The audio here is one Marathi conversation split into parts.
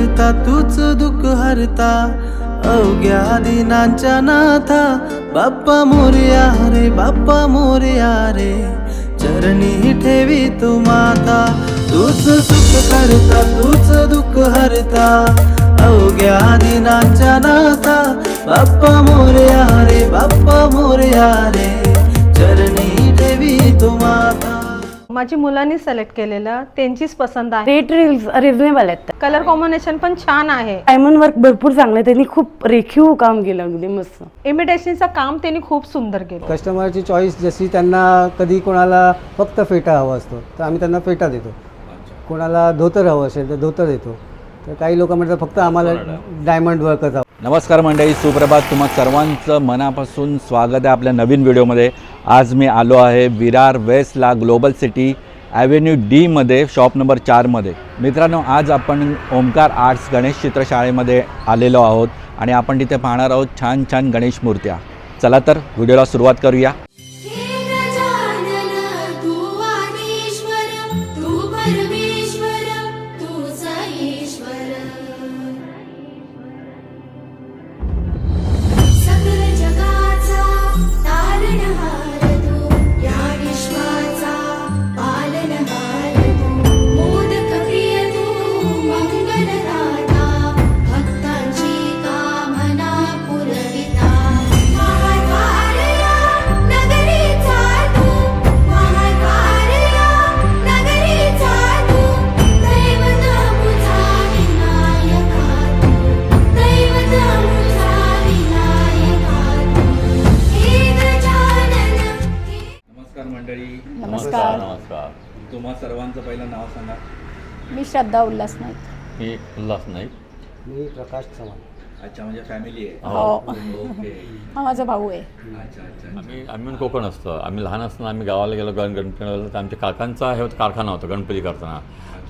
करता तूच दुःख हरता. अवघ्या दिनांच्या नाथा बाप्पा मोर्या रे बाप्पा मोर्या रे. चरणी ठेवी तू माता. तूच सुख करता तूच दुःख हरता. अवघ्या दिनांच्या नाथा बाप्पा मोर्या रे बाप्पा मोर्या रे. चरणी ठेवी तू माता. माझी मुलांनी सिलेक्ट केलेलं त्यांचीच पसंत आहे. रेट रिझनेबल आहेत कलर कॉम्बिनेशन पण छान आहे. डायमंड वर्क भरपूर चांगलं आहे त्यांनी खूप रेखीव काम केलं अगदी मस्त. इमिटेशनचं काम त्यांनी खूप सुंदर केलं. कस्टमरची चॉईस जशी त्यांना कधी कोणाला फक्त फेटा हवा असतो तर आम्ही त्यांना फेटा देतो. कोणाला धोतर हवं असेल तर धोतर देतो. तर काही लोक म्हणतात फक्त आम्हाला डायमंड वर्कच हवं नमस्कार मंडळी सुप्रभात तुम्हा सर्वांचं मनापासून स्वागत आहे आपल्या नवीन व्हिडिओमध्ये. आज मी आलो आहे विरार वेस्टला ग्लोबल सिटी ॲव्हेन्यू डीमध्ये शॉप नंबर चारमध्ये मित्रांनो आज आपण ओमकार आर्ट्स गणेश चित्रशाळेमध्ये आलेलो आहोत आणि आपण तिथे पाहणार आहोत छान छान गणेश मूर्त्या. चला तर व्हिडिओला सुरुवात करूया. तू श्रद्धा उल्हास नाईक. मी उल्हास नाईक. मी प्रकाश चव्हाण. अच्छा म्हणजे फॅमिली आहे. हो. ओके. हा माझा भाऊ आहे. अच्छा अच्छा आम्ही आम्ही पण कोकण असतो. आम्ही लहान असताना आम्ही गावाला गेलो गण गणपती तर आमच्या काकांचा हे होता कारखाना होता गणपती करताना.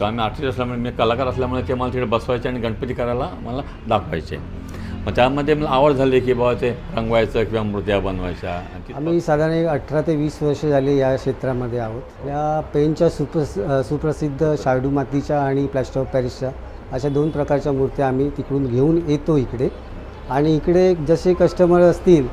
तर आम्ही आर्टिस्ट असल्यामुळे मी कलाकार असल्यामुळे ते मला तिकडे बसवायचे आणि गणपती करायला मला दाखवायचे. मग त्यामध्ये मला आवड झाली की बाबा ते रंगवायचं किंवा मूर्त्या बनवायच्या. आम्ही साधारण एक अठरा ते वीस वर्ष झाली या क्षेत्रामध्ये आहोत. या पेनच्या सुप्रस सुप्रसिद्ध शाडू मातीच्या आणि प्लॅस्टर ऑफ पॅरिसच्या अशा दोन प्रकारच्या मूर्त्या आम्ही तिकडून घेऊन येतो इकडे. आणि इकडे जसे कस्टमर असतील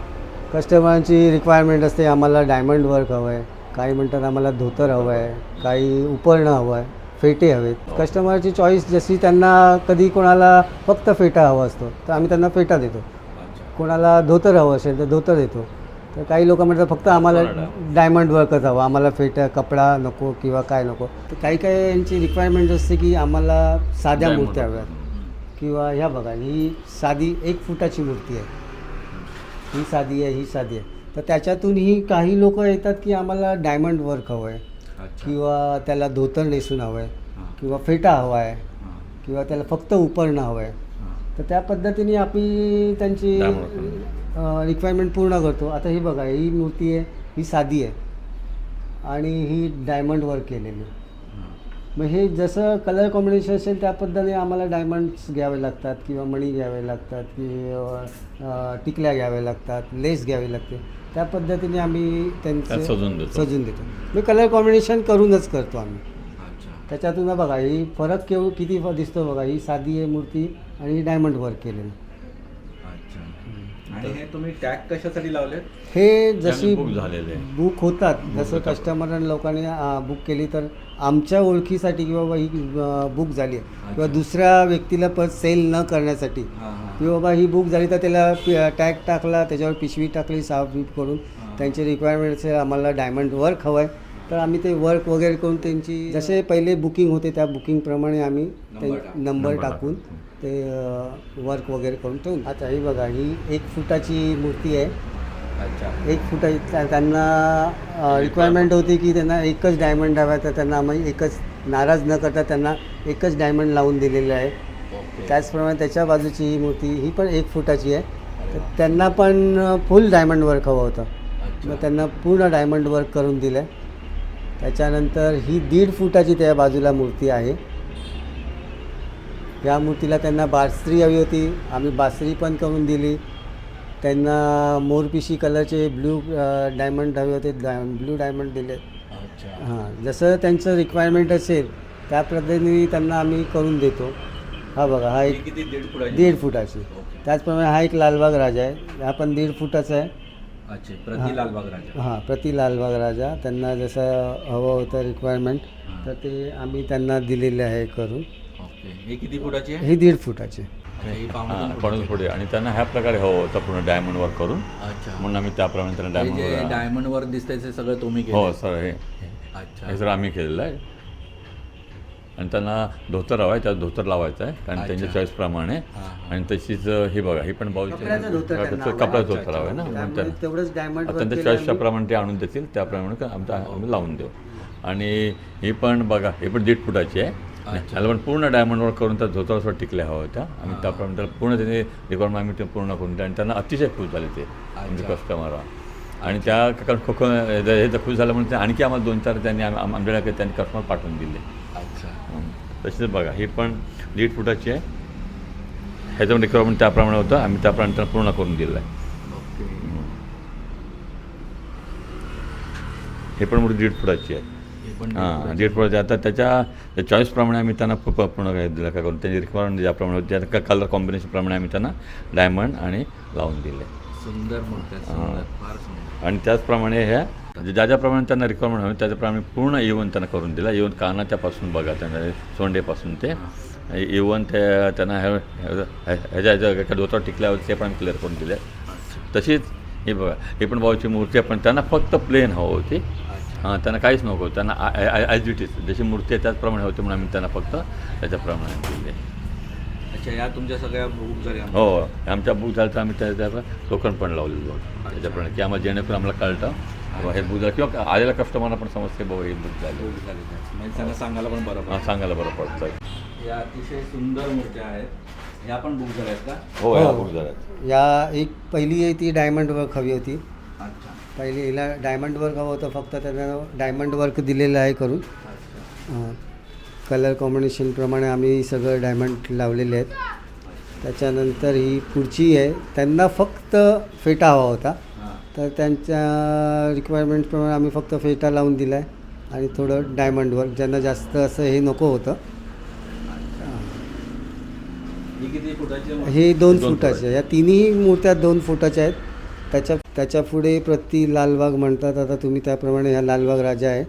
कस्टमरांची रिक्वायरमेंट असते आम्हाला डायमंड वर्क हवं आहे काही म्हणतात आम्हाला धोतर हवं आहे काही उपरणं हवं आहे फेटे हवेत. कस्टमरची चॉईस जशी त्यांना कधी कोणाला फक्त फेटा हवा असतो तर आम्ही त्यांना फेटा देतो. कोणाला धोतर हवं असेल तर धोतर देतो. तर काही लोक म्हणतात फक्त आम्हाला डायमंड वर्कच हवं आम्हाला फेटा कपडा नको किंवा काय नको. तर काही काही यांची रिक्वायरमेंट असते की आम्हाला साध्या मूर्त्या. हव्यात. किंवा ह्या बघा ही साधी एक फुटाची मूर्ती आहे. ही साधी आहे ही साधी आहे. तर त्याच्यातूनही काही लोक येतात की आम्हाला डायमंड वर्क हवं आहे. किंवा त्याला धोतर नेसून हवं आहे किंवा फेटा हवा आहे किंवा त्याला फक्त उपरणं हवं आहे तर त्या पद्धतीने आम्ही त्यांची रिक्वायरमेंट पूर्ण करतो. आता ही बघा ही मूर्ती आहे ही साधी आहे. आणि ही डायमंड वर्क केलेली. मग हे जसं कलर कॉम्बिनेशन असेल त्या पद्धतीने आम्हाला डायमंड्स घ्यावे लागतात किंवा मणी घ्यावे लागतात किंवा टिकल्या घ्याव्या लागतात लेस घ्यावी लागते. त्या पद्धतीने आम्ही त्यांचे सजवून देतो. सजून देतो. मी कलर कॉम्बिनेशन करूनच करतो आम्ही. त्याच्यातून बघा ही फरक केव किती फ- दिसतो बघा ही साधी आहे मूर्ती आणि ही डायमंड वर्क केलेली. अच्छा. आणि हे तुम्ही टॅग कशासाठी लावले हे जशी book झालेले आहे. बुक होतात जसं कस्टमर लोकांनी बुक केली तर आमच्या ओळखीसाठी किंवा बाबा ही बुक झाली आहे. किंवा दुसऱ्या व्यक्तीला पण सेल न करण्यासाठी. की बाबा ही बुक झाली तर त्याला टॅग टाकला त्याच्यावर पिशवी टाकली साफ बीप करून. त्यांची रिक्वायरमेंट असेल आम्हाला डायमंड वर्क हवं आहे. तर आम्ही ते वर्क वगैरे करून त्यांची जसे पहिले बुकिंग होते त्या बुकिंगप्रमाणे आम्ही ते नंबर टाकून ते वर्क वगैरे करून ठेवून. अच्छा ही बघा ही एक फुटाची मूर्ती आहे. एक फुटाची त्या- त्यांना रिक्वायरमेंट होती की त्यांना एकच डायमंड हवा तर त्यांना आम्ही एकच नाराज न करता त्यांना एकच डायमंड लावून दिलेलं आहे. त्याचप्रमाणे त्याच्या बाजूची ही मूर्ती ही पण एक फुटाची आहे. तर त्यांना पण फुल डायमंड वर्क हवं होतं. मग त्यांना पूर्ण डायमंड वर्क करून दिलं आहे त्याच्यानंतर ही दीड फुटाची त्या बाजूला मूर्ती आहे. या मूर्तीला त्यांना बासरी हवी होती. आम्ही बासरी पण करून दिली. त्यांना मोरपिशी कलरचे ब्ल्यू डायमंड हवे होते ब्ल्यू डायमंड दिले. अच्छा. हां जसं त्यांचं रिक्वायरमेंट असेल त्या पद्धतीने त्यांना आम्ही करून देतो. हा बघा हा एक दीड फुटाची? त्याचप्रमाणे हा एक लालबाग राजा आहे. हा पण दीड फुटाचा आहे. अच्छा प्रति लालबाग राजा. हां प्रति लालबाग राजा. त्यांना जसं हवं होतं रिक्वायरमेंट तर ते आम्ही त्यांना दिलेले आहे करून. हे किती फुटाची? ही दीड फुटाची. ही हां पडून पुढे. आणि त्यांना ह्या प्रकारे हवं होतं पूर्ण डायमंड वर्क करून. अच्छा. म्हणून आम्ही त्याप्रमाणे त्यांना हे डायमंड डायमंड वर दिसतंय ते सगळं तुम्ही हो सर हे. अच्छा. हे सर आम्ही केलेलं आहे. आणि त्यांना धोतर हवं आहे त्यात धोतर लावायचं आहे कारण त्यांच्या चॉईसप्रमाणे हां. आणि तशीच हे बघा ही पण बाऊल कपड्याचं धोतर त्यांना हवं आहे. ना त्यांच्या चॉईसच्याप्रमाणे ते आणून देतील त्याप्रमाणे आमच्या आम्ही लावून देऊ. आणि ही पण बघा ही पण दीड फुटाची आहे. त्याला पण पूर्ण डायमंडवर करून त्या धोतावर टिकल्या हव्या होत्या आम्ही त्याप्रमाणे त्याला पूर्ण त्यांनी रिक्वायरमेंट आम्ही ते पूर्ण करून दिली आणि त्यांना अतिशय खुश झाले ते म्हणजे कस्टमर आणि त्या कारण खो खो हे जर खुश झाल्यामुळे ते आणखी आम्हाला दोन चार त्यांनी आम- आम- आमच्याकडे त्यांनी कस्टमर पाठवून दिले. अच्छा. तसेच बघा ही पण दीड फुटाची आहे. ह्याच्यामध्ये रिक्वायरमेंट त्याप्रमाणे होतं आम्ही त्याप्रमाणे त्यांना पूर्ण करून दिलं आहे हे. पण मोठी दीड फुटाची आहे. हे पण दीड फुटाची आता त्याच्या चॉईसप्रमाणे आम्ही त्यांना पू- पूर्ण काय दिलं काय करून त्यांची रिक्वायरमेंट ज्याप्रमाणे होती त्या कलर कॉम्बिनेशनप्रमाणे आम्ही त्यांना डायमंड आणि लावून दिले. सुंदर सुंदर आणि त्याचप्रमाणे ह्या म्हणजे ज्या ज्याप्रमाणे त्यांना रिक्वायरमेंट हवी त्याच्याप्रमाणे पूर्ण इवन त्यांना करून दिला. इवन कानाच्यापासून बघा त्यांना सोंडेपासून ते. इवन ते त्यांना ह्या ह्या- ह्याच्या ह्याच्या एका धोतर टिकल्यावर ते पण क्लिअर करून दिले. तशीच हे बघा हे पण भाऊची मूर्ती आहे पण त्यांना फक्त प्लेन हवं होती. हां त्यांना काहीच नको. त्यांना ॲज इट इज जशी मूर्ती आहे त्याचप्रमाणे होती म्हणून आम्ही त्यांना फक्त त्याच्याप्रमाणे दिले अच्छा या तुमच्या सगळ्या बुक झाल्या. हो आमच्या बुक झालं तर आम्ही त्या त्याला टोकन पण लावलेलं होतं त्याच्याप्रमाणे. की आम्हाला जेणेकरून आम्हाला कळतं हे बुक झालं. किंवा आलेल्या कस्टमरला पण समजते बाबा हे बुक झाले. म्हणजे त्यांना सांगायला पण बरं हां सांगायला बरं पडतं. या अतिशय सुंदर मूर्त्या आहेत. ह्या पण बुक झाल्या आहेत का? हो या हो. बुक झाल्या या एक पहिली आहे ती डायमंड वर्क हवी होती. अच्छा. पहिली हिला डायमंड वर्क हवं होतं फक्त त्यांना डायमंड वर्क दिलेलं आहे करून. कलर कॉम्बिनेशनप्रमाणे आम्ही सगळं डायमंड लावलेले आहेत. त्याच्यानंतर ही पुढची आहे. त्यांना फक्त फेटा हवा होता. तर त्यांच्या रिक्वायरमेंटप्रमाणे आम्ही फक्त फेटा लावून दिला आहे आणि थोडं डायमंड वर्क ज्यांना जास्त असं हे नको होतं. ही किती फुटाची आहे? हे दोन फुटाचे. या तिन्ही मूर्त्या दोन फुटाच्या आहेत. त्याच्या त्याच्या पुढे प्रति लालबाग म्हणतात आता तुम्ही त्याप्रमाणे ह्या लालबाग राजा आहे.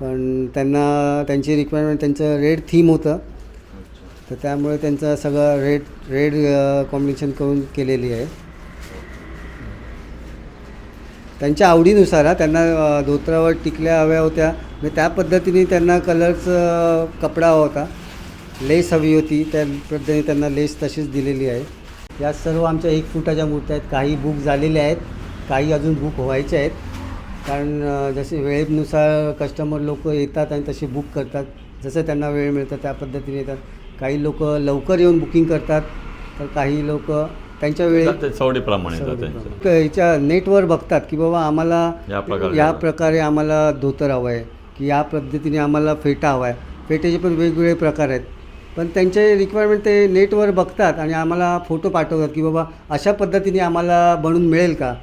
पण त्यांना त्यांची रिक्वायरमेंट त्यांचं रेड थीम होतं. तर त्यामुळे त्यांचं सगळं रेड रेड कॉम्बिनेशन करून केलेली आहे. त्यांच्या आवडीनुसार हा त्यांना धोत्रावर टिकल्या हव्या होत्या. म्हणजे त्या पद्धतीने त्यांना कलरचं कपडा हवा होता. लेस हवी होती. त्या पद्धतीने त्यांना लेस तशीच दिलेली आहे. या सर्व आमच्या एक फुटाच्या मूर्त्या आहेत. काही बुक झालेल्या आहेत. काही अजून बुक व्हायच्या आहेत. कारण जसे वेळेनुसार कस्टमर लोक येतात आणि तसे बुक करतात. जसं त्यांना वेळ मिळतं त्या पद्धतीने येतात. काही लोक लवकर येऊन बुकिंग करतात. तर काही लोक त्यांच्या वेळेत सवडीप्रमाणे ह्याच्या नेटवर बघतात की बाबा आम्हाला या प्रकारे आम्हाला धोतर हवं आहे की या पद्धतीने आम्हाला फेटा हवा आहे फेट्याचे पण वेगवेगळे प्रकार आहेत. पण त्यांचे रिक्वायरमेंट ते नेटवर बघतात आणि आम्हाला फोटो पाठवतात की बाबा अशा पद्धतीने आम्हाला बनवून मिळेल का?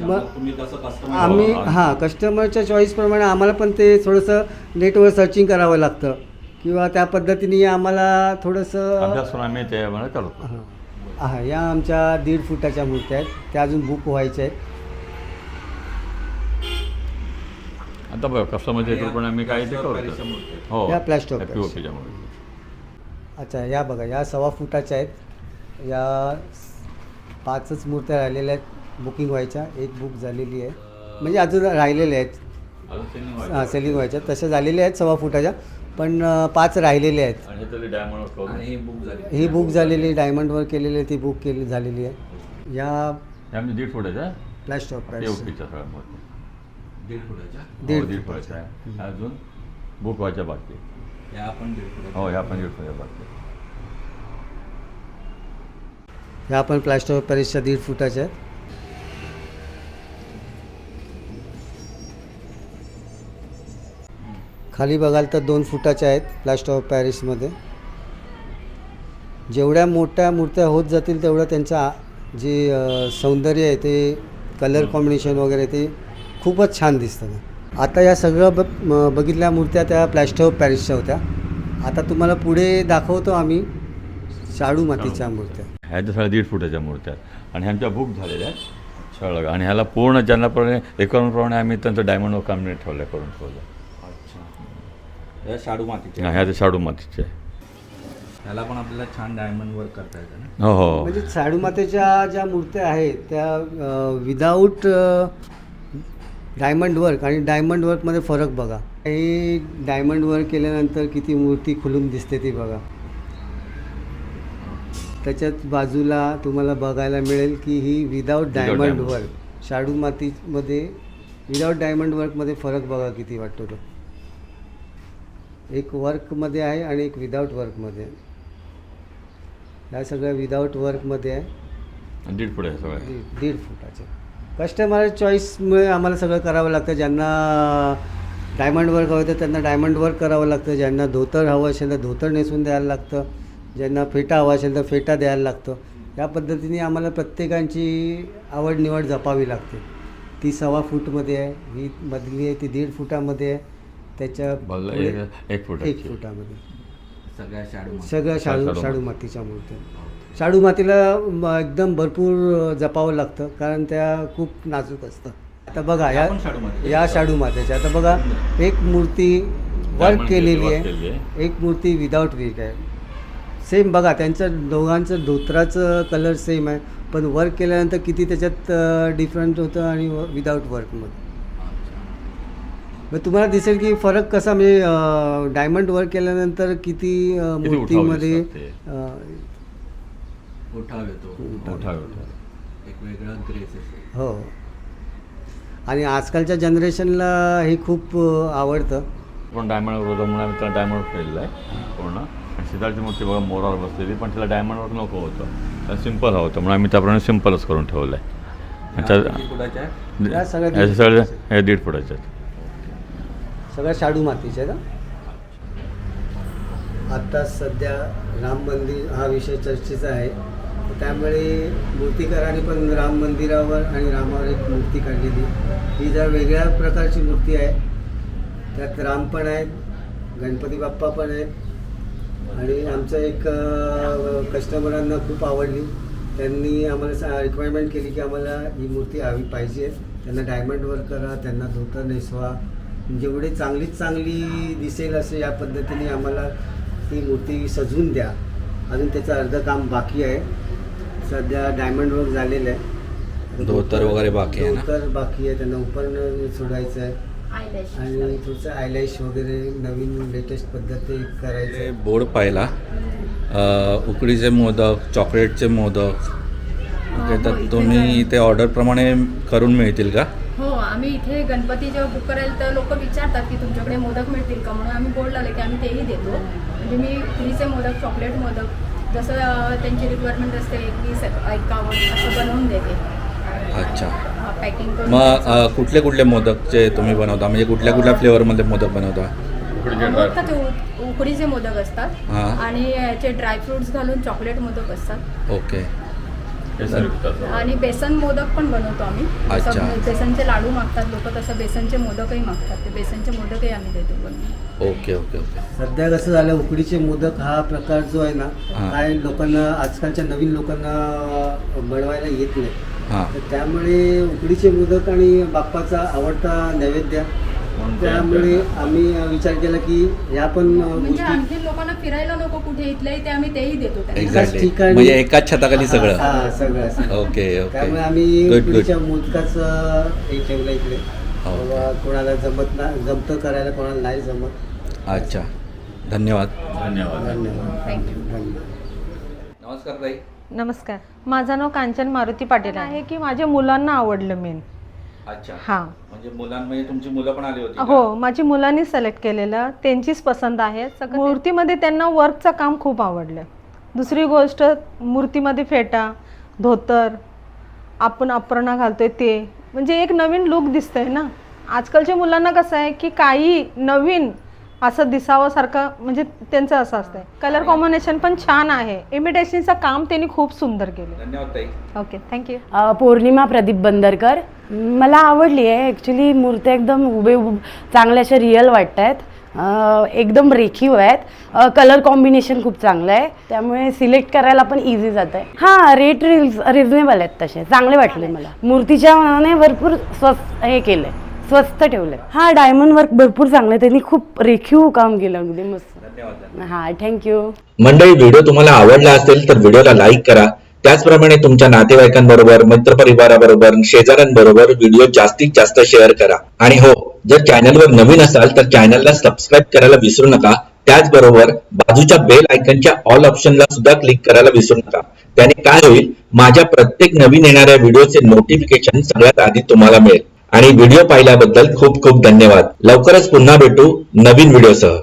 मग आम्ही हो, कस्टमरच्या चॉईसप्रमाणे आम्हाला पण ते थोडंसं नेटवर सर्चिंग करावं लागतं. किंवा त्या पद्धतीने आम्हाला थोडंसं आम्ही ते करतो हां. हा या आमच्या दीड फुटाच्या मूर्त्या आहेत. त्या अजून बुक व्हायच्या आहेत. आता बघा कस्टमरच्या पण आम्ही काही ते करतो. हो. या मूर्ती. अच्छा या बघा या सव्वा फुटाच्या आहेत. या पाचच मूर्त्या राहिलेल्या आहेत. बुकिंग व्हायच्या एक बुक झालेली आहे. म्हणजे अजून राहिलेल्या आहेत. हां सेलिंग व्हायच्या. तशा झालेल्या आहेत सव्वा फुटाच्या पण पाच राहिलेल्या आहेत. ही बुक झाली. ही बुक झालेली डायमंडवर केलेली आहे ती बुक केली झालेली आहे. या हे आमचे दीड फुटाच्या? प्लॅस्टर ऑफ दीड फुटाच्या? दीड हो, दीड फुटाच्या. आहे अजून बुक व्हायच्या बाकी. या हो ह्या पण दीड फुटाच्या बाकी. ह्या पण प्लॅस्टर ऑफ पॅरिसच्या दीड फुटाच्या आहेत. खाली बघाल तर दोन फुटाच्या आहेत प्लॅस्टर ऑफ पॅरिसमध्ये जेवढ्या मोठ्या मूर्त्या होत जातील तेवढं त्यांचा जे सौंदर्य आहे ते कलर कॉम्बिनेशन वगैरे ते खूपच छान दिसतं आता या सगळं ब बघितल्या मूर्त्या त्या प्लॅस्टर ऑफ पॅरिसच्या होत्या. आता तुम्हाला पुढे दाखवतो आम्ही शाडू मातीच्या मूर्त्या. ह्या ज्या सगळ्या दीड फुटाच्या मूर्त्या आणि ह्यांच्या बुक झालेल्या आहेत. आणि ह्याला पूर्ण ज्यांनाप्रमाणे एकरप्रमाणे आम्ही त्यांचं डायमंड वर्क आम्ही ठेवलं करून ठेवलं या शाडू मातीचे ह्या ह्या शाडू मातीचे ह्याला पण आपल्याला छान डायमंड वर्क करता येतं ना? हो हो. म्हणजे शाडू मातेच्या ज्या मूर्त्या आहेत त्या विदाऊट डायमंड वर्क आणि डायमंड वर्कमध्ये फरक बघा. हे डायमंड वर्क केल्यानंतर किती मूर्ती खुलून दिसते ती बघा. त्याच्यात बाजूला तुम्हाला बघायला मिळेल की ही विदाऊट डायमंड diamond. वर्क शाडू मातीमध्ये विदाऊट डायमंड वर्कमध्ये फरक बघा किती वाटतो तो. एक वर्कमध्ये आहे आणि एक विदाऊट वर्कमध्ये आहे ह्या सगळ्या विदाऊट वर्कमध्ये आहे. दीड फुट आहे सगळं दीड दीड फुटाचे. कस्टमर चॉईसमुळे आम्हाला सगळं करावं लागतं. ज्यांना डायमंड वर्क हवं तर त्यांना डायमंड वर्क करावं लागतं. ज्यांना धोतर हवं असेल तर धोतर नेसून द्यायला लागतं. ज्यांना फेटा हवा असेल तर फेटा द्यायला लागतं. या पद्धतीने आम्हाला प्रत्येकांची आवड निवड जपावी लागते. ती सव्वा फूटमध्ये आहे. ही मधली आहे ती दीड फुटामध्ये आहे. त्याच्या पुढे एक- एक फुट एक फुटामध्ये. सगळ्या शाडू सगळ्या शाडू शाडू मातीच्या मूर्त्या. शाडू मातीला एकदम भरपूर जपावं लागतं कारण त्या खूप नाजूक असतं आता बघा या पण शाडू माती. या शाडू मातीच्या. आता बघा एक मूर्ती वर्क केलेली आहे. एक मूर्ती विदाऊट वीक आहे. सेम बघा त्यांचं दोघांचं धोत्राचं कलर सेम आहे. पण वर्क केल्यानंतर किती त्याच्यात डिफरंट होतं आणि विदाऊट वर्कमध्ये मग तुम्हाला दिसेल की फरक कसा म्हणजे डायमंड वर्क केल्यानंतर किती अ, किती उठाव मूर्तीमध्ये दिसतात ते. अ, उठाव येतो. मोठा एक वेगळा ग्रेस असतो. हो. आणि आजकालच्या जनरेशनला हे खूप अ, आवडतं. पण डायमंड वर्क होतं म्हणून आम्ही त्याला डायमंड वर्क केलेलं आहे पूर्ण. आणि सीताची मूर्ती बघा मोरावर बसलेली पण तिला डायमंड वर्क नको होतं. त्याला सिंपल हवं होतं म्हणून आम्ही त्याप्रमाणे सिम्पलच करून ठेवलं आहे किती फुटाच्या? आहे? या सगळ्या याचे सगळे. हे दीड फुटाचे आहेत सगळ्या शाडू मातीचे ना आत्ता आता सध्या राम मंदिर हा विषय चर्चेचा आहे. त्यामुळे मूर्तिकारांनी पण राम मंदिरावर आणि रामावर एक मूर्ती काढलेली ही जर वेगळ्या प्रकारची मूर्ती आहे. त्यात राम पण आहेत गणपती बाप्पा पण आहेत. आणि आमचं एक कस्टमरांना खूप आवडली. त्यांनी आम्हाला रिक्वायरमेंट केली की आम्हाला ही मूर्ती हवी पाहिजे. त्यांना डायमंड वर्क करा त्यांना धोतर नेसवा. जेवढी चांगलीच चांगली दिसेल असे या पद्धतीने आम्हाला ती मूर्ती सजवून द्या. अजून त्याचं अर्धं काम बाकी आहे. सध्या डायमंड वर्क झालेलं आहे. धोतर वगैरे बाकी आहे ना? धोतर बाकी आहे. त्यांना उपरण सोडायचं आहे. आणि थोडंसं आयलॅश वगैरे नवीन लेटेस्ट पद्धती करायचं ते आहे बोर्ड पाहिला. उकडीचे मोदक चॉकलेटचे मोदक. तर तुम्ही इथे ऑर्डरप्रमाणे करून मिळतील का? हो आम्ही इथे गणपती जेव्हा बुक करायला तर लोक विचारतात की तुमच्याकडे मोदक मिळतील का? म्हणून आम्ही बोर्ड लावले की आम्ही तेही देतो. म्हणजे मी उकडीचे मोदक चॉकलेट मोदक जसं त्यांची रिक्वायरमेंट असते एकवीस एकावन्न असं बनवून देते. अच्छा. पॅकिंग करून मग कुठले कुठले मोदकचे तुम्ही बनवता? म्हणजे कुठल्या कुठल्या फ्लेवरमध्ये मोदक बनवता? उकडीचे मोदक. dry- ते उ- उकडीचे मोदक असतात. हां. आणि याचे ड्रायफ्रुट्स घालून चॉकलेट मोदक असतात. ओके. आणि बेसन मोदक पण बनवतो आम्ही. अच्छा. जसं बेसनचे लाडू मागतात लोक तसं बेसनचे मोदकही मागतात. ते बेसनचे मोदकही आम्ही देतो बनवून. Okay okay okay. सध्या कसं झालं उकडीचे मोदक हा प्रकार जो आहे ना. काय लोकांना आजकालच्या नवीन लोकांना बनवायला येत नाही. हां. तर त्यामुळे उकडीचे मोदक आणि बाप्पाचा आवडता नैवेद्य त्यामुळे आम्ही विचार केला की ह्या पण म्हणजे आणखी लोकांना फिरायला नको कुठे इथल्या इथे आम्ही तेही देतो त्यांना. एक्झॅक्टली ठिकाणी- म्हणजे एकाच छताखाली सगळं. हा सगळं. ओके त्यामुळे ओके आम्ही Good, मोदकाचं हे ठेवलं इकडे. हो. बाबा कोणाला जमत ना जमतं करायला कोणाला नाही जमत. अच्छा. धन्यवाद. धन्यवाद. धन्यवाद. नमस्कार ताई. नमस्कार. माझं नाव कांचन मारुती पाटील आहे. की माझ्या मुलांना आवडलं मेन अच्छा. हां. म्हणजे मुलांमध्ये तुमची मुलं पण आली होती का? हो माझी मुलांनी सिलेक्ट केलेलं. त्यांचीच पसंत आहे. सगळं मूर्तीमध्ये त्यांना वर्कचं काम खूप आवडलं. दुसरी गोष्ट मूर्तीमध्ये फेटा धोतर आपण अपर्णा घालतोय ते. म्हणजे एक नवीन लुक दिसतंय ना. आजकालच्या मुलांना कसं आहे की काही नवीन असं दिसावं सारखं म्हणजे त्यांचं असं असतंय. कलर कॉम्बिनेशन पण छान आहे. इमिटेशनचं काम त्यांनी खूप सुंदर केलं. धन्यवाद ताई. ओके थँक्यू अ, पौर्णिमा प्रदीप बंदरकर. मला आवडली आहे. ॲक्च्युली मूर्त्या एकदम उभे उभ चांगल्या अशा रिअल वाटत आहेत एकदम रेखीव आहेत. कलर कॉम्बिनेशन खूप चांगलं आहे. त्यामुळे सिलेक्ट करायला पण इझी जात आहे हां रेट रिज रिझनेबल आहेत तसे. चांगले वाटले मला. मूर्तीच्या मानाने भरपूर स्वस्त हे केलं आहे स्वस्त ठेवलं हां डायमंड वर्क भरपूर चांगलं त्यांनी खूप रेखीव काम केलं अगदी मस्त. हां थँक्यू मंडळी व्हिडिओ तुम्हाला आवडला असेल तर व्हिडिओला लाईक करा. त्याचप्रमाणे तुमच्या नातेवाईकांबरोबर मित्रपरिवाराबरोबर शेजाऱ्यांबरोबर व्हिडिओ जास्तीत जास्त शेअर करा. आणि हो जर चॅनलवर नवीन असाल तर चॅनलला सबस्क्राईब करायला विसरू नका. त्याचबरोबर बाजूच्या बेल आयकनच्या ऑल ऑप्शनला सुद्धा क्लिक करायला विसरू नका. त्याने काय होईल? माझ्या प्रत्येक नवीन येणाऱ्या व्हिडिओचे नोटिफिकेशन सगळ्यात आधी तुम्हाला मिळेल. आणि व्हिडिओ पाहिल्याबद्दल खूप खूप धन्यवाद. लवकरच पुन्हा भेटू नवीन व्हिडिओसह.